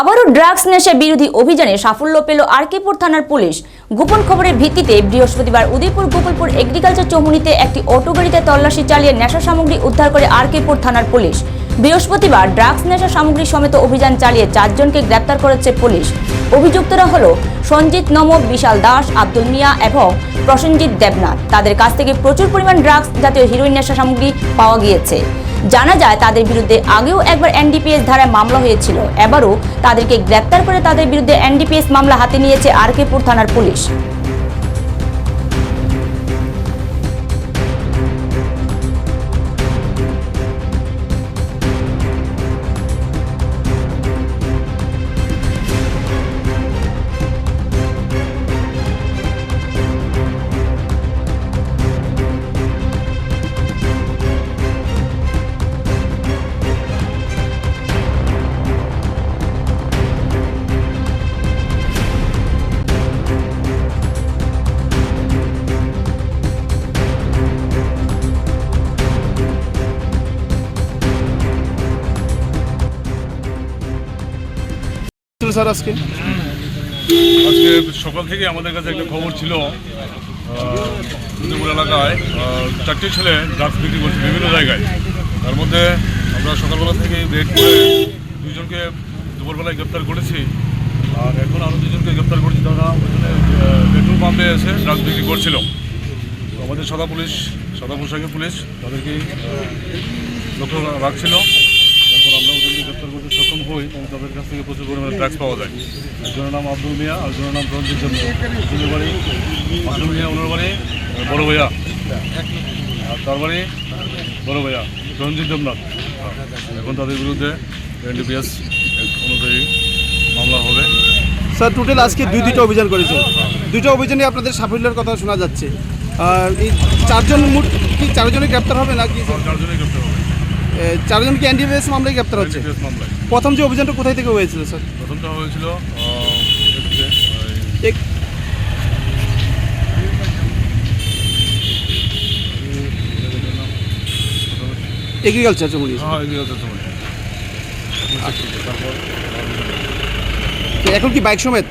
আবারও ড্রাগস নেশা বিরোধী অভিযানে সাফল্য পেল আরকেপুর থানার পুলিশ। গোপন খবরের ভিত্তিতে বৃহস্পতিবার উদয়পুর গোপালপুর এগ্রিকালচার চৌমুনিতে একটি অটো গাড়িতে তল্লাশি চালিয়ে নেশা সামগ্রী উদ্ধার করে আরকেপুর থানার পুলিশ। বৃহস্পতিবার ড্রাগস নেশা সামগ্রী সমেত অভিযান চালিয়ে চারজনকে গ্রেপ্তার করেছে পুলিশ। অভিযুক্তরা হল সঞ্জিত নম, বিশাল দাস, আব্দুল মিয়া এবং প্রসেনজিৎ দেবনাথ। তাদের কাছ থেকে প্রচুর পরিমাণ ড্রাগস জাতীয় হিরোইন নেশা সামগ্রী পাওয়া গিয়েছে। জানা যায় তাদের বিরুদ্ধে আগেও একবার এনডিপিএস ধারায় মামলা হয়েছিল। এবারও তাদেরকে গ্রেপ্তার করে তাদের বিরুদ্ধে এনডিপিএস মামলা হাতে নিয়েছে আরকেপুর থানার পুলিশ। স্যার, আজকে? আজকে সকাল থেকে আমাদের কাছে একটা খবর ছিল উদয়পুর এলাকায় চারটি ছেলে ড্রাগস বিক্রি করছে বিভিন্ন জায়গায়। তার মধ্যে আমরা সকালবেলা থেকে রেড করে দুজনকে দুপুরবেলায় গ্রেপ্তার করেছি। আর এখন আরও দুজনকে গ্রেপ্তার করেছি, তারা ওখানে পেট্রোল পাম্পে এসে ড্রাগস বিক্রি করছিল। আমাদের সাদা পুলিশ, সাদা পোশাকের পুলিশ তাদেরকে লক্ষ্য রাখছিল। তারপর আমরা ওদেরকে গ্রেপ্তার করতে সক্ষম হই এবং তাদের কাছ থেকে প্রচুর পরিমাণে ড্রাগস পাওয়া যায়। একজনের নাম আব্দুল মিয়া আর একজনের নাম রঞ্জিত ওনার বাড়ি আব্দুল মিয়া ওনার বাড়ি বড় ভাইয়া। আর তার বাড়ি বড় ভাইয়া রঞ্জিত হ্যাঁ, এখন তাদের বিরুদ্ধে এনডিপিএস অনুযায়ী মামলা হবে। স্যার টোটাল আজকে দুই দুইটা অভিযান করেছে। দুইটা অভিযানে আপনাদের সাফল্যের কথা শোনা যাচ্ছে। আর এই চারজন মোট কি চারজনে গ্রেপ্তার হবে নাকি? আর চারজনেই গ্রেপ্তার হবে। চারজন কি এনডিপিএস মামলায় গ্রেপ্তার হচ্ছে? প্রথম যে অভিযানটা কোথায় থেকে হয়েছিল স্যার প্রথমটা হয়েছিল এগ্রিকালচার জমুরি। হ্যাঁ এখন কি বাইক সমেত?